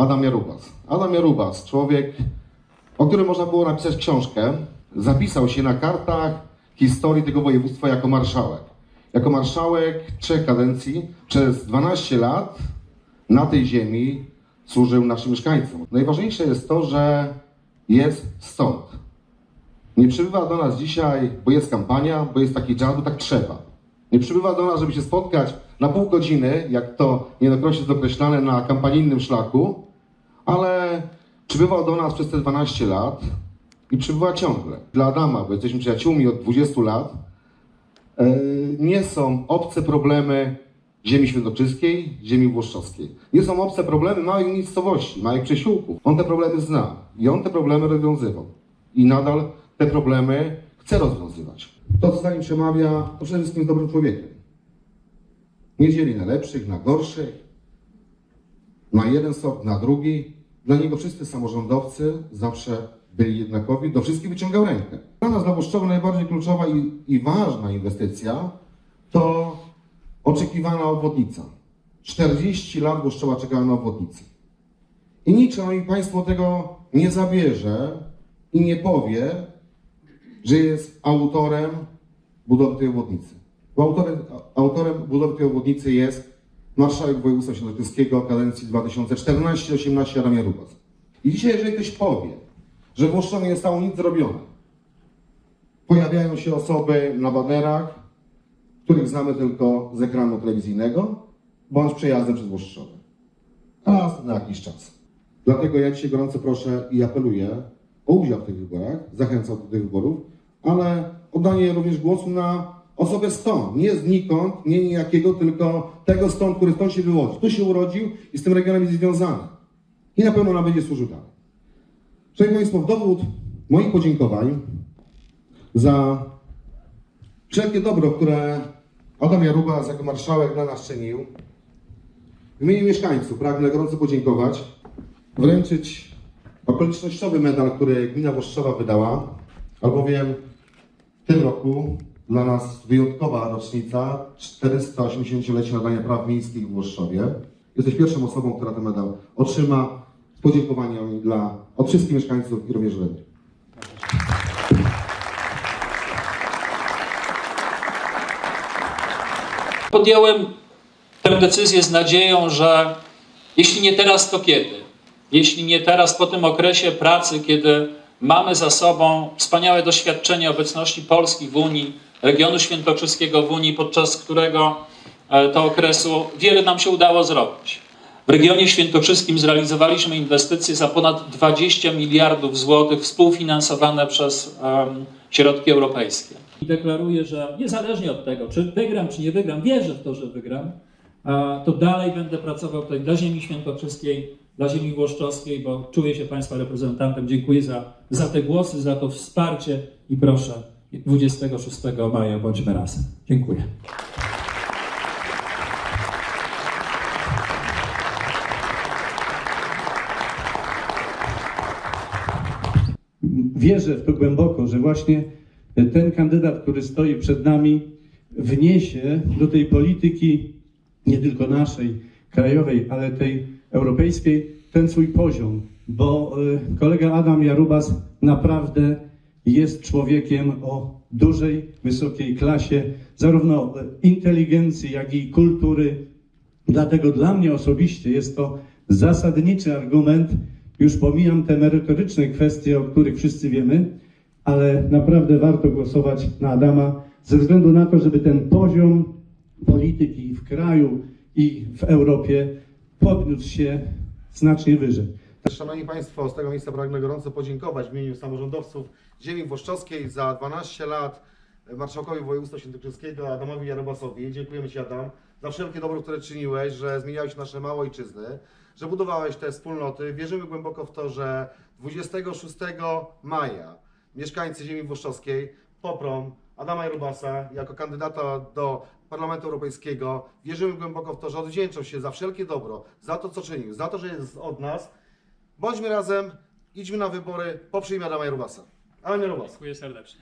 Adam Jarubas. Adam Jarubas, człowiek, o którym można było napisać książkę, zapisał się na kartach historii tego województwa jako marszałek. Jako marszałek trzech kadencji przez 12 lat na tej ziemi służył naszym mieszkańcom. Najważniejsze jest to, że jest stąd. Nie przybywa do nas dzisiaj, bo jest kampania, bo jest taki czas, bo tak trzeba. Nie przybywa do nas, żeby się spotkać na pół godziny, jak to niejednokrotnie jest określane na kampanijnym szlaku, ale przybywał do nas przez te 12 lat i przybywa ciągle. Dla Adama, bo jesteśmy przyjaciółmi od 20 lat, e, nie są obce problemy ziemi świętokrzyskiej, ziemi włoszczowskiej. Nie są obce problemy małych miejscowości, małych przesiłków. On te problemy zna i on te problemy rozwiązywał. I nadal te problemy chce rozwiązywać. To, co za nim przemawia, to przede wszystkim dobrym człowiekiem. Nie dzieli na lepszych, na gorszych, na jeden sort, na drugi. Dla niego wszyscy samorządowcy zawsze byli jednakowi, do wszystkich wyciągał rękę. Dla nas, dla Włoszczowa, najbardziej kluczowa i, i ważna inwestycja to oczekiwana obwodnica. 40 lat Włoszczowa czekała na obwodnicę. I nikt, szanowni państwo, tego nie zabierze i nie powie, że jest autorem budowy tej obwodnicy. Bo autorem, autorem budowy tej obwodnicy jest marszałek województwa świętokrzyskiego kadencji 2014-18 Adam Jarubas. I dzisiaj, jeżeli ktoś powie, że w Włoszczowie nie zostało nic zrobione, pojawiają się osoby na banerach, których znamy tylko z ekranu telewizyjnego, bądź przejazdem przez Włoszczowę. Raz na jakiś czas. Dlatego ja dzisiaj gorąco proszę i apeluję o udział w tych wyborach, zachęcam do tych wyborów, ale oddanie również głosu na osobę stąd, nie znikąd, nie niejakiego, tylko tego stąd, który stąd się wywodzi. Tu się urodził i z tym regionem jest związany. I na pewno nam będzie służył dalej. Szanowni Państwo, dowód moich podziękowań za wszelkie dobro, które Adam Jaruba jako marszałek dla nas czynił, w imieniu mieszkańców pragnę gorąco podziękować, wręczyć okolicznościowy medal, który gmina Włoszczowa wydała, albowiem w tym roku dla nas wyjątkowa rocznica 480-lecie nadania praw miejskich w Włoszczowie. Jesteś pierwszą osobą, która ten medal otrzyma z podziękowaniami dla, od wszystkich mieszkańców i również Węgier. Podjąłem tę decyzję z nadzieją, że jeśli nie teraz, to kiedy? Jeśli nie teraz, po tym okresie pracy, kiedy mamy za sobą wspaniałe doświadczenie obecności Polski w Unii, regionu świętokrzyskiego w Unii, podczas którego e, to okresu wiele nam się udało zrobić. W regionie świętokrzyskim zrealizowaliśmy inwestycje za ponad 20 miliardów złotych współfinansowane przez em, środki europejskie. I deklaruję, że niezależnie od tego, czy wygram, czy nie wygram, wierzę w to, że wygram, to dalej będę pracował tutaj dla ziemi świętokrzyskiej, dla ziemi włoszczowskiej, bo czuję się Państwa reprezentantem. Dziękuję za, za te głosy, za to wsparcie i proszę 26 maja bądźmy razem. Dziękuję. wierzę w to głęboko, że właśnie ten kandydat, który stoi przed nami, wniesie do tej polityki nie tylko naszej, krajowej, ale tej europejskiej, ten swój poziom, bo y, kolega Adam Jarubas naprawdę jest człowiekiem o dużej, wysokiej klasie, zarówno inteligencji, jak i kultury. Dlatego dla mnie osobiście jest to zasadniczy argument, już pomijam te merytoryczne kwestie, o których wszyscy wiemy, ale naprawdę warto głosować na Adama ze względu na to, żeby ten poziom polityki w kraju i w Europie podniósł się znacznie wyżej. Szanowni Państwo, z tego miejsca pragnę gorąco podziękować w imieniu samorządowców ziemi włoszczowskiej za 12 lat marszałkowi województwa świętokrzyskiego Adamowi Jarobasowi. Dziękujemy Ci Adam za wszelkie dobro, które czyniłeś, że zmieniałeś nasze małe ojczyzny, że budowałeś te wspólnoty. Wierzymy głęboko w to, że 26 maja mieszkańcy ziemi włoszczowskiej poprą Adama Jarubasa jako kandydata do Parlamentu Europejskiego. Wierzymy głęboko w to, że odwdzięczą się za wszelkie dobro, za to, co czynił, za to, że jest od nas. Bądźmy razem, idźmy na wybory, poprzyjmy Adama Jarubasa. Adam Jarubas. Dziękuję serdecznie.